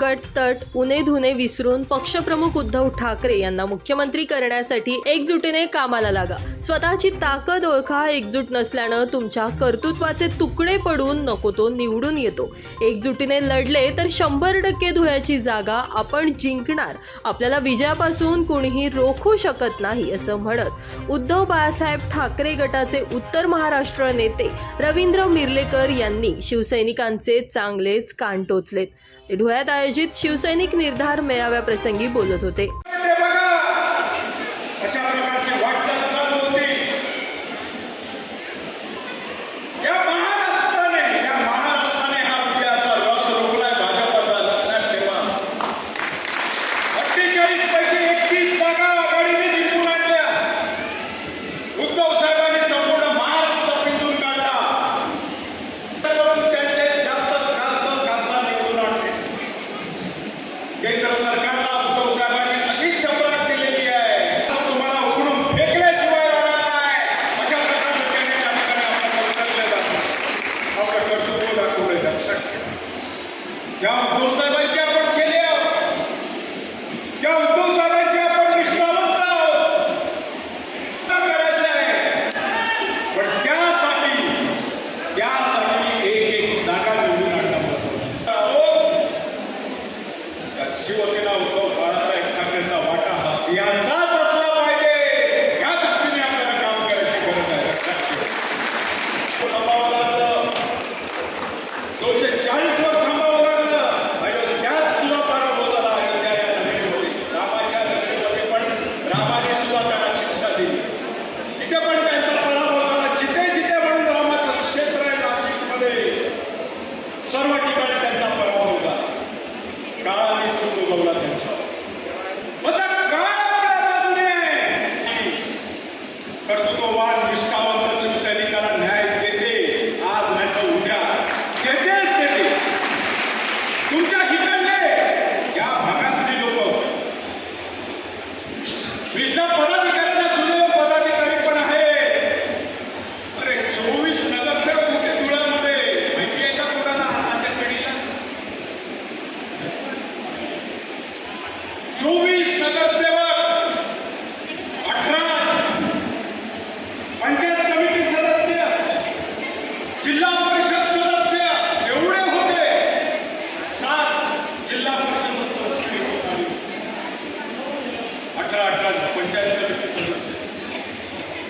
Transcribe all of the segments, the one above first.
गटतट तट धुने विसरून पक्षप्रमुख उद्धव ठाकरे यांना मुख्यमंत्री करण्यासाठी एकजुटीने कामाला लागा. स्वतःची ताकद ओळखा एकजूट नसल्यानं तुमच्या कर्तृत्वाचे तुकडे पडून नको तो निवडून येतो. एकजुटीने लढले तर शंभर टक्के धुळ्याची जागा आपण जिंकणार. आपल्याला विजयापासून कोणीही रोखू शकत नाही असं म्हणत उद्धव बाळासाहेब ठाकरे गटाचे उत्तर महाराष्ट्र नेते रवींद्र मिर्लेकर यांनी शिवसैनिकांचे चांगलेच कान टोचलेत. ते धुळ्यात आयोजित शिवसैनिक निर्धार मेळाव्याप्रसंगी बोलत होते. जातं आपलं कर्तव्य दाखवलंय लक्षात ठेवा ज्या उद्धव साहेबांचे आपण छेले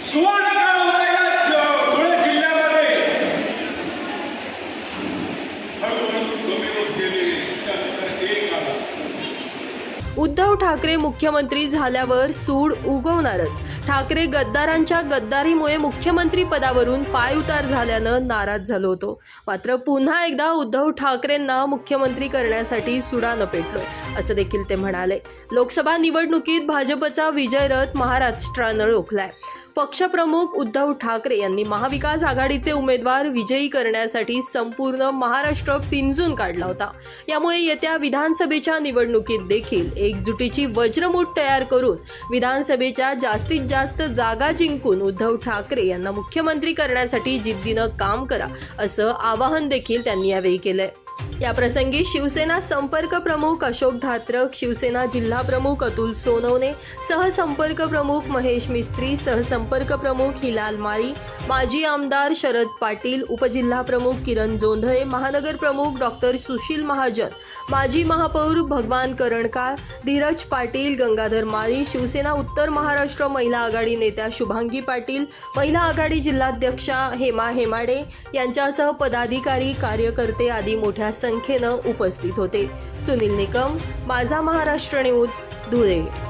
Sua उद्धव ठाकरे मुख्यमंत्री झाल्यावर सूड उगवणारच. ठाकरे गद्दारांच्या गद्दारीमुळे मुख्यमंत्री पदावरून पायउतार झाल्यानं नाराज झालो होतो. मात्र पुन्हा एकदा उद्धव ठाकरेंना मुख्यमंत्री करण्यासाठी सुडानं पेटलोय असं देखील ते म्हणाले. लोकसभा निवडणुकीत भाजपचा विजयरथ महाराष्ट्रानं रोखलाय. पक्षप्रमुख उद्धव ठाकरे यांनी महाविकास आघाडीचे उमेदवार विजयी करण्यासाठी संपूर्ण महाराष्ट्र पिंजून काढला होता. यामुळे येत्या विधानसभेच्या निवडणुकीत देखील एकजुटीची वज्रमूठ तयार करून विधानसभेच्या जास्तीत जास्त जागा जिंकून उद्धव ठाकरे यांना मुख्यमंत्री करण्यासाठी जिद्दीनं काम करा असं आवाहन देखील त्यांनी यावेळी केलंय. या प्रसंगी शिवसेना संपर्क प्रमुख अशोक धात्रक शिवसेना जिल्हा प्रमुख अतुल सोनवणे सहसंपर्क प्रमुख महेश मिस्त्री सहसंपर्क प्रमुख हिलाल माळी माजी आमदार शरद पाटील उपजिल्हा प्रमुख किरण जोंधळे महानगर प्रमुख डॉक्टर सुशील महाजन माजी महापौर भगवान करणकार धीरज पाटील गंगाधर माळी शिवसेना उत्तर महाराष्ट्र महिला आघाडी नेत्या शुभांगी पाटील महिला आघाडी जिल्हाध्यक्षा हेमा हेमाडे यांच्यासह पदाधिकारी कार्यकर्ते आदी मोठ्या संख्येनं उपस्थित होते. सुनील निकम माझा महाराष्ट्र न्यूज धुळे.